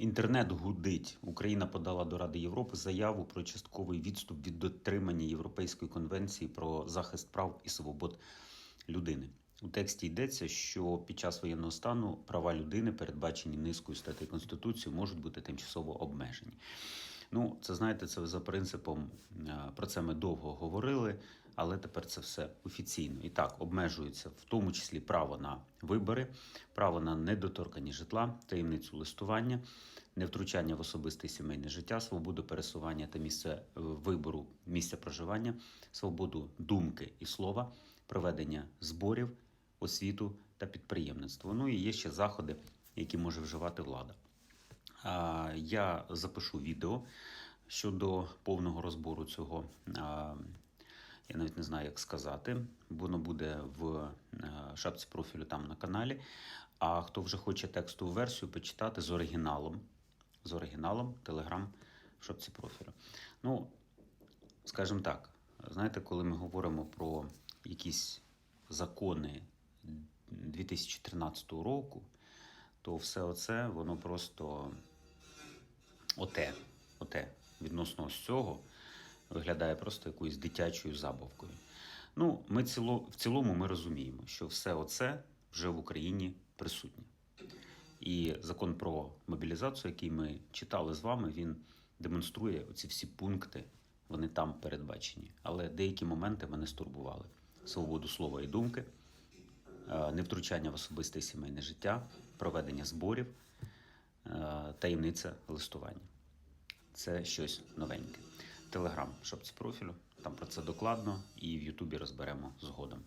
Інтернет гудить. Україна подала до Ради Європи заяву про частковий відступ від дотримання Європейської конвенції про захист прав і свобод людини. У тексті йдеться, що під час воєнного стану права людини, передбачені низкою статей Конституції, можуть бути тимчасово обмежені. Ну, це знаєте, це за принципом е, про це ми довго говорили, але тепер це все офіційно. І так обмежується в тому числі право на вибори, право на недоторкані житла, таємницю листування, невтручання в особисте сімейне життя, свободу пересування та місце е, вибору місця проживання, свободу думки і слова, проведення зборів, освіту та підприємництво. Ну і є ще заходи, які може вживати влада. Я запишу відео щодо повного розбору цього. Я навіть не знаю, як сказати. Воно буде в е, шапці профілю там на каналі. А хто вже хоче текстову версію почитати з оригіналом, з оригіналом, телеграм в шапці профілю. Ну, скажімо так, знаєте, коли ми говоримо про якісь закони 2013 року, то все оце воно просто оте, оте відносно ось цього виглядає просто якоюсь дитячою забавкою. Ну, ми ціло, в цілому ми розуміємо, що все оце вже в Україні присутнє. І закон про мобілізацію, який ми читали з вами, він демонструє оці всі пункти, вони там передбачені. Але деякі моменти мене стурбували: свободу слова і думки, е, невтручання в особисте сімейне життя, проведення зборів, таємниця листування. Це щось новеньке. Телеграм, шапці профілю, там про це докладно, і в Ютубі розберемо згодом.